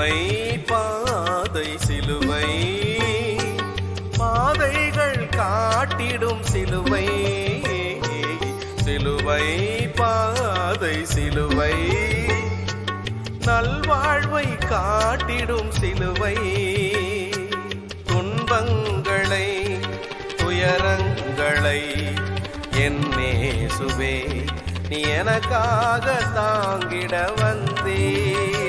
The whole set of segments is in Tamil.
சிலுவை பாதை சிலுவை. பாதைகள் காட்டிடும் சிலுவை. சிலுவை பாதை சிலுவை. நல்வாழ்வை காட்டிடும் சிலுவை. துன்பங்களை துயரங்களை என்னே சுவே நீ எனக்காக தாங்கிட வந்தே.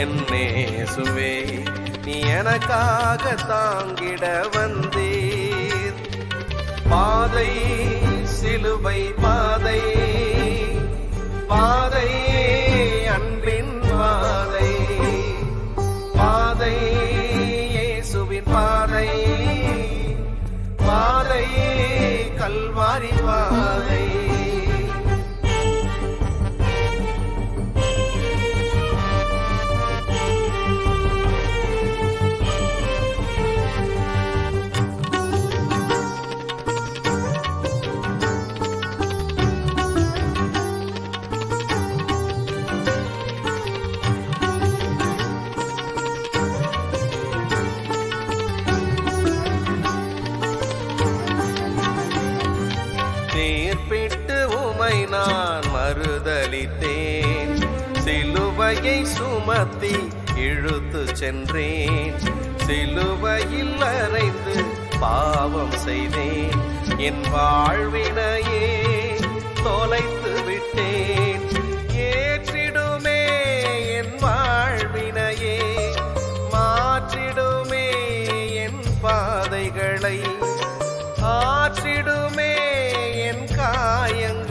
என்னேசுவே நீ எனக்காக தாங்கிட வந்தீர். பாதை சிலுவை பாதை பாதை அன்பின் பாதை பாதை இயேசுவின் பாதை பாதை கல்வாரி பாதை. சிலுவையை சுமத்தி இழுத்து சென்றேன். சிலுவையில் அறைந்து பாவம் செய்தேன். என் வாழ்வினையே தொலைத்து விட்டேன். ஏற்றிடுமே என் வாழ்வினையே. மாற்றிடுமே என் பாதைகளை. ஆற்றிடுமே என் காயங்கள்.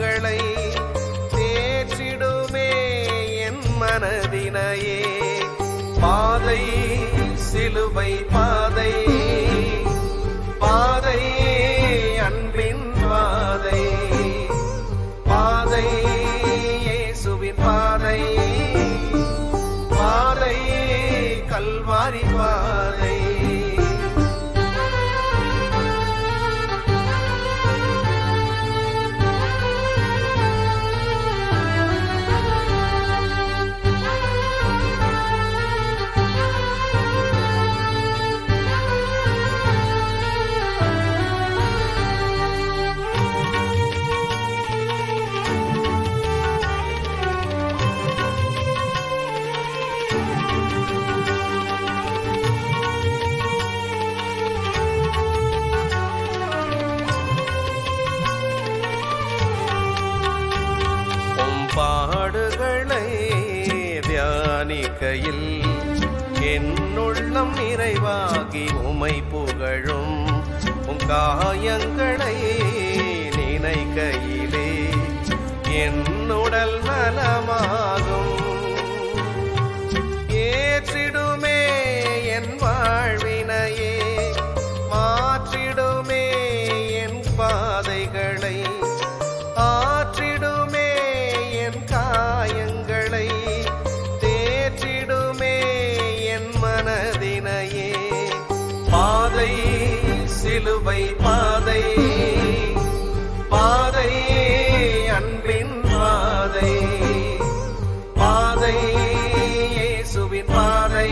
மனதினையே பாதை சிலுவை பாதை. வாழ்க்கையில் என்னுள்ளம் நிறைவாகி உமை புகழும் உம் காயங்களை நினைக்கையிலே என்னுடல் நலமாகும். ஏற்றிடுமே என் வாழ்வினையே மாற்றிடுமே என் பாதைகளை. சிலுவை பாதை பாதை அன்பின் பாதை பாதை இயேசுவின் பாதை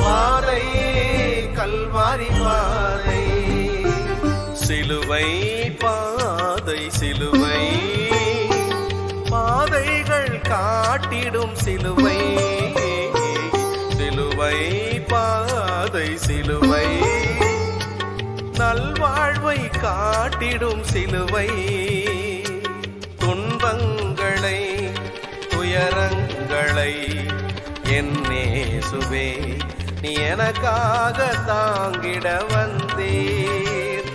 பாதை கல்வாரி பாதை. சிலுவை பாதை சிலுவை பாதைகள் காட்டிடும் சிலுவை. காட்டிடும் சிலுவை. துன்பங்களை துயரங்களை என்னே சுவே நீ எனக்காக தாங்கிட வந்தீர்.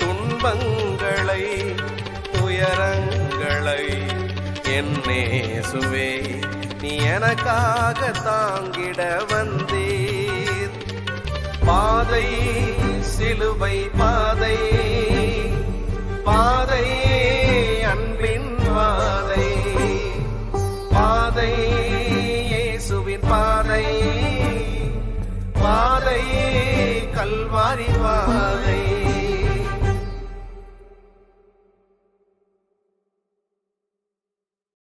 துன்பங்களை துயரங்களை என்னே சுவே நீ எனக்காக தாங்கிட வந்தீர். பாதை சிலுவை பாதை பாதை அன்பின் பாதை பாதை இயேசுவின் பாதை. பாதை கல்வாரி பாதை